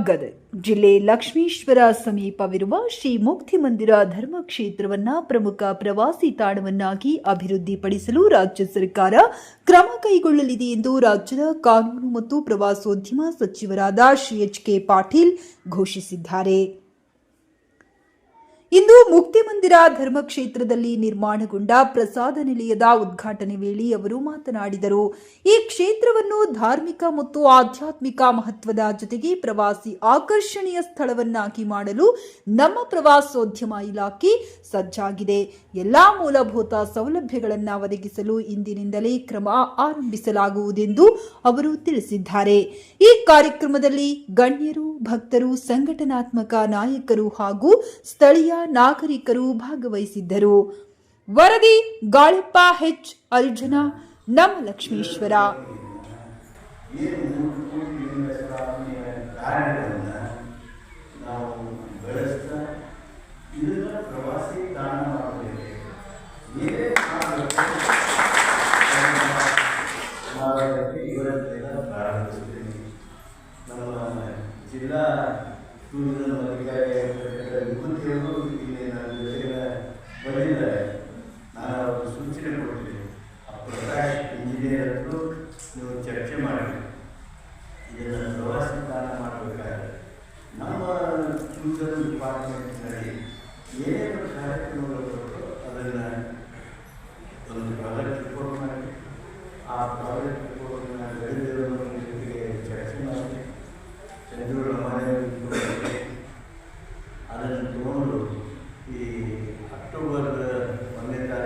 ಗದಗ ಜಿಲ್ಲೆ ಲಕ್ಷ್ಮೀಶ್ವರ ಸಮೀಪವಿರುವ ಶ್ರೀ ಮುಕ್ತಿ ಮಂದಿರ ಧರ್ಮಕ್ಷೇತ್ರವನ್ನ ಪ್ರಮುಖ ಪ್ರವಾಸಿ ತಾಣವನ್ನಾಗಿ ಅಭಿವೃದ್ಧಿಪಡಿಸಲು ರಾಜ್ಯ ಸರ್ಕಾರ ಕ್ರಮ ಕೈಗೊಳ್ಳಲಿದೆ ಎಂದು ರಾಜ್ಯದ ಕಾನೂನು ಮತ್ತು ಪ್ರವಾಸೋದ್ಯಮ ಸಚಿವರಾದ ಶ್ರೀ ಎಚ್ ಕೆ ಪಾಟೀಲ್ ಘೋಷಿಸಿದ್ದಾರೆ. ಇಂದು ಮುಕ್ತಿ ಮಂದಿರ ಧರ್ಮಕ್ಷೇತ್ರದಲ್ಲಿ ನಿರ್ಮಾಣಗೊಂಡ ಪ್ರಸಾದ ನಿಲಯದ ಉದ್ಘಾಟನೆ ವೇಳೆ ಅವರು ಮಾತನಾಡಿದರು. ಈ ಕ್ಷೇತ್ರವನ್ನು ಧಾರ್ಮಿಕ ಮತ್ತು ಆಧ್ಯಾತ್ಮಿಕ ಮಹತ್ವದ ಜೊತೆಗೆ ಪ್ರವಾಸಿ ಆಕರ್ಷಣೀಯ ಸ್ಥಳವನ್ನಾಗಿ ಮಾಡಲು ನಮ್ಮ ಪ್ರವಾಸೋದ್ಯಮ ಇಲಾಖೆ ಸಜ್ಜಾಗಿದೆ. ಎಲ್ಲಾ ಮೂಲಭೂತ ಸೌಲಭ್ಯಗಳನ್ನು ಒದಗಿಸಲು ಇಂದಿನಿಂದಲೇ ಕ್ರಮ ಆರಂಭಿಸಲಾಗುವುದೆಂದು ಅವರು ತಿಳಿಸಿದ್ದಾರೆ. ಈ ಕಾರ್ಯಕ್ರಮದಲ್ಲಿ ಗಣ್ಯರು, ಭಕ್ತರು, ಸಂಘಟನಾತ್ಮಕ ನಾಯಕರು ಹಾಗೂ ಸ್ಥಳೀಯ ನಾಗರಿಕರು ಭಾಗವಹಿಸಿದ್ದರು. ವರದಿ ಗಾಳಿಪ್ಪ ಹೆಚ್ ಅರ್ಜುನ ನಮ್ಮ ಲಕ್ಷ್ಮೀಶ್ವರ. ಜಿಲ್ಲಾ ಟೂರಿಸಂ ಅಧಿಕಾರಿ ಸ್ಥಾಪನೆಯ ಅವ್ರಿಗೆ ಸೂಚನೆ ಕೊಡ್ತೀನಿ ಆ ಪ್ರಕಾಶ್ ಇಂಜಿನಿಯರ್ ಹತ್ರ ನೀವು ಚರ್ಚೆ ಮಾಡಿ ಇದನ್ನು ಪ್ರವಾಸಿ ತಾಣ ಮಾಡಬೇಕಾದ್ರೆ ನಮ್ಮ ಟೂರಿಸಂ ಡಿಪಾರ್ಟ್ಮೆಂಟ್ನಲ್ಲಿ ಏನೇನು ಕಾರ್ಯಕ್ರಮಗಳು ಕೊಟ್ಟು ಅದನ್ನು ಒಂದು ಪ್ರಾಜೆಕ್ಟ್ ರಿಪೋರ್ಟ್ ಮಾಡಿ, ಆ ಪ್ರಾಜೆಕ್ಟ್ ರಿಪೋರ್ಟನ್ನು ಬೆಳೆದಿರೋದ್ರ ಜೊತೆಗೆ ಚರ್ಚೆ ಮಾಡಿ, ಚಂದ್ರೂರ ಮನೆ ಅದನ್ನು ತಗೊಂಡು ಈ ಅಕ್ಟೋಬರ್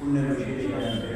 كنا نجيب